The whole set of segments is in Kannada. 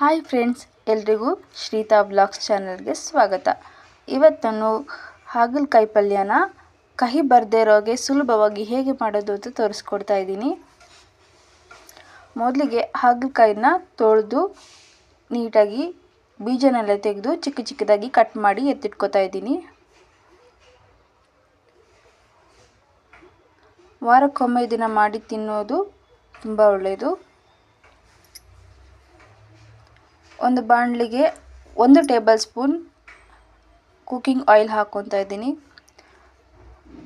ಹಾಯ್ ಫ್ರೆಂಡ್ಸ್ ಎಲ್ರಿಗೂ ಶ್ರೀತಾ ಬ್ಲಾಗ್ಸ್ ಚಾನಲ್ಗೆ ಸ್ವಾಗತ. ಇವತ್ತನ್ನು ಹಾಗಲಕಾಯಿ ಪಲ್ಯನ ಕಹಿ ಬರದೇ ಇರೋಗೆ ಸುಲಭವಾಗಿ ಹೇಗೆ ಮಾಡೋದು ಅಂತ ತೋರಿಸ್ಕೊಡ್ತಾ ಇದ್ದೀನಿ. ಮೊದಲಿಗೆ ಹಾಗಲಕಾಯಿನ ತೊಳೆದು ನೀಟಾಗಿ ಬೀಜನೆಲ್ಲ ತೆಗೆದು ಚಿಕ್ಕ ಚಿಕ್ಕದಾಗಿ ಕಟ್ ಮಾಡಿ ಎತ್ತಿಟ್ಕೊತಾ ಇದ್ದೀನಿ. ವಾರಕ್ಕೊಮ್ಮೆ ಇದನ್ನು ಮಾಡಿ ತಿನ್ನೋದು ತುಂಬ ಒಳ್ಳೆಯದು ಒಂದು ಬಾಣಲಿಗೆ ಒಂದು ಟೇಬಲ್ ಸ್ಪೂನ್ ಕುಕ್ಕಿಂಗ್ ಆಯಿಲ್ ಹಾಕ್ಕೊತಾ ಇದ್ದೀನಿ.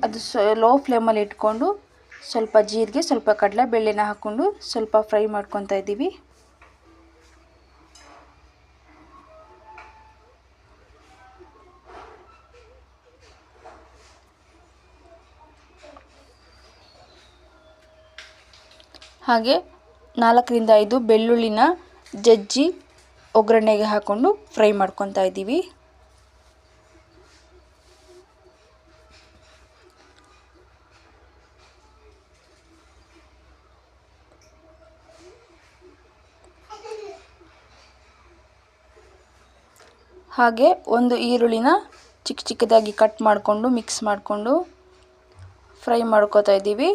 ಅದು ಸ, ಲೋ ಫ್ಲೇಮಲ್ಲಿ ಇಟ್ಕೊಂಡು ಸ್ವಲ್ಪ ಜೀರಿಗೆ, ಸ್ವಲ್ಪ ಕಡಲೆ ಬೆಳ್ಳಿನ ಹಾಕ್ಕೊಂಡು ಸ್ವಲ್ಪ ಫ್ರೈ ಮಾಡ್ಕೊತಾ ಇದ್ದೀವಿ. ಹಾಗೆ ನಾಲ್ಕರಿಂದ ಐದು ಬೆಳ್ಳುಳ್ಳಿನ ಜಜ್ಜಿ ಒಗ್ಗರಣೆಗೆ ಹಾಕ್ಕೊಂಡು ಫ್ರೈ ಮಾಡ್ಕೊತಾ ಇದ್ದೀವಿ. ಹಾಗೆ ಒಂದು ಈರುಳ್ಳಿನ ಚಿಕ್ಕ ಚಿಕ್ಕದಾಗಿ ಕಟ್ ಮಾಡಿಕೊಂಡು ಮಿಕ್ಸ್ ಮಾಡಿಕೊಂಡು ಫ್ರೈ ಮಾಡ್ಕೋತಾ ಇದ್ದೀವಿ.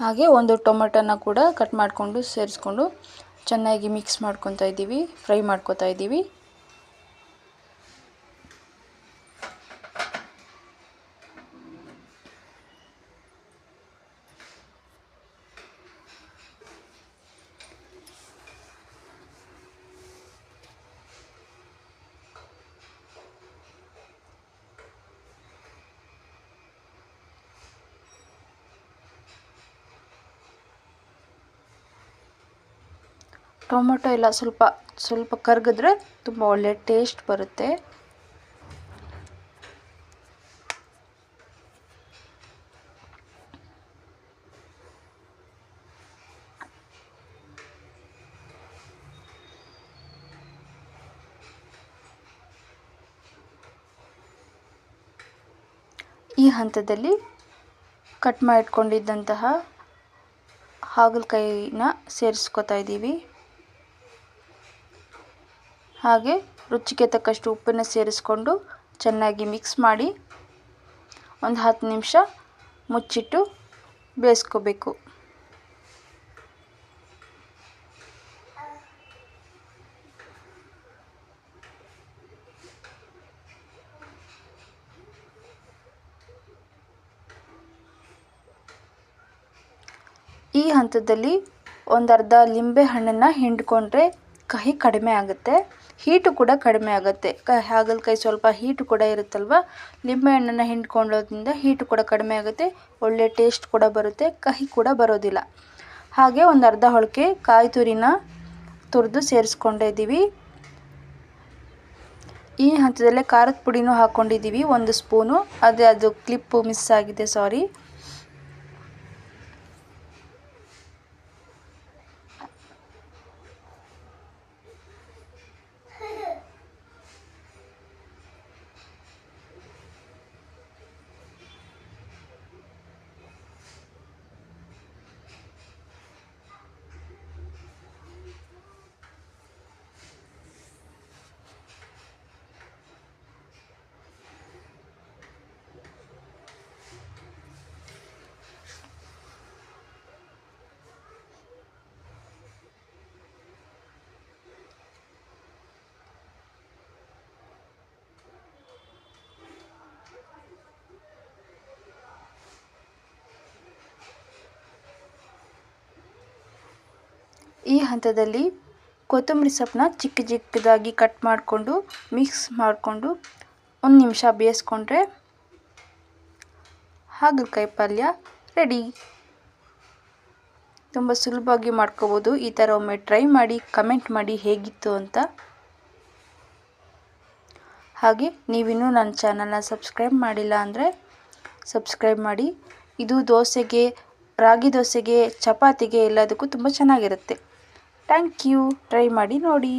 ಹಾಗೆ ಒಂದು ಟೊಮೆಟೊನ ಕೂಡ ಕಟ್ ಮಾಡಿಕೊಂಡು ಸೇರಿಸ್ಕೊಂಡು ಚೆನ್ನಾಗಿ ಮಿಕ್ಸ್ ಮಾಡ್ಕೊತಾ ಇದ್ದೀವಿ ಫ್ರೈ ಮಾಡ್ಕೊತಾ ಇದ್ದೀವಿ. ಟೊಮೊಟೊ ಎಲ್ಲ ಸ್ವಲ್ಪ ಸ್ವಲ್ಪ ಕರಗಿದ್ರೆ ತುಂಬ ಒಳ್ಳೆ ಟೇಸ್ಟ್ ಬರುತ್ತೆ. ಈ ಹಂತದಲ್ಲಿ ಕಟ್ ಮಾಡಿಟ್ಕೊಂಡಿದ್ದಂತಹ ಹಾಗಲಕಾಯಿನ ಸೇರಿಸ್ಕೊತಾ ಇದ್ದೀವಿ. ಹಾಗೆ ರುಚಿಗೆ ತಕ್ಕಷ್ಟು ಉಪ್ಪನ್ನು ಸೇರಿಸ್ಕೊಂಡು ಚೆನ್ನಾಗಿ ಮಿಕ್ಸ್ ಮಾಡಿ ಒಂದು ಹತ್ತು ನಿಮಿಷ ಮುಚ್ಚಿಟ್ಟು ಬೇಯಿಸ್ಕೋಬೇಕು. ಈ ಹಂತದಲ್ಲಿ ಒಂದು ಅರ್ಧ ಲಿಂಬೆ ಹಣ್ಣನ್ನು ಹಿಂಡ್ಕೊಂಡ್ರೆ ಕಹಿ ಕಡಿಮೆ ಆಗುತ್ತೆ. ಹೀಟು ಕೂಡ ಕಡಿಮೆ ಆಗುತ್ತೆ. ಕ ಹಾಗಲಕಾಯಿ ಸ್ವಲ್ಪ ಹೀಟು ಕೂಡ ಇರುತ್ತಲ್ವ? ಲಿಂಬೆ ಹಣ್ಣನ್ನು ಹಿಂಡ್ಕೊಳ್ಳೋದ್ರಿಂದ ಹೀಟು ಕೂಡ ಕಡಿಮೆ ಆಗುತ್ತೆ. ಒಳ್ಳೆ ಟೇಸ್ಟ್ ಕೂಡ ಬರುತ್ತೆ. ಕಹಿ ಕೂಡ ಬರೋದಿಲ್ಲ. ಹಾಗೆ ಒಂದು ಅರ್ಧ ಹೊಳಕೆ ಕಾಯಿ ತುರಿನ ತುರಿದು ಸೇರಿಸ್ಕೊಂಡಿದ್ದೀವಿ ಈ ಹಂತದಲ್ಲೇ ಖಾರದ ಪುಡಿನೂ ಹಾಕ್ಕೊಂಡಿದ್ದೀವಿ ಒಂದು ಸ್ಪೂನು. ಅದೇ ಅದು ಕ್ಲಿಪ್ಪು ಮಿಸ್ ಆಗಿದೆ, ಸಾರಿ. ಈ ಹಂತದಲ್ಲಿ ಕೊತ್ತಂಬರಿ ಸೊಪ್ಪನ್ನ ಚಿಕ್ಕ ಚಿಕ್ಕದಾಗಿ ಕಟ್ ಮಾಡಿಕೊಂಡು ಮಿಕ್ಸ್ ಮಾಡಿಕೊಂಡು ಒಂದು ನಿಮಿಷ ಬೇಯಿಸ್ಕೊಂಡ್ರೆ ಹಾಗಲಕಾಯಿ ಪಲ್ಯ ರೆಡಿ ತುಂಬ ಸುಲಭವಾಗಿ ಮಾಡ್ಕೋಬೋದು. ಈ ಥರ ಒಮ್ಮೆ ಟ್ರೈ ಮಾಡಿ ಕಮೆಂಟ್ ಮಾಡಿ ಹೇಗಿತ್ತು ಅಂತ. ಹಾಗೆ ನೀವಿನ್ನೂ ನನ್ನ ಚಾನಲ್ನ ಸಬ್ಸ್ಕ್ರೈಬ್ ಮಾಡಿಲ್ಲ ಅಂದರೆ ಸಬ್ಸ್ಕ್ರೈಬ್ ಮಾಡಿ. ಇದು ದೋಸೆಗೆ, ರಾಗಿ ದೋಸೆಗೆ, ಚಪಾತಿಗೆ ಎಲ್ಲದಕ್ಕೂ ತುಂಬ ಚೆನ್ನಾಗಿರುತ್ತೆ. Thank you. ಟ್ರೈ ಮಾಡಿ ನೋಡಿ.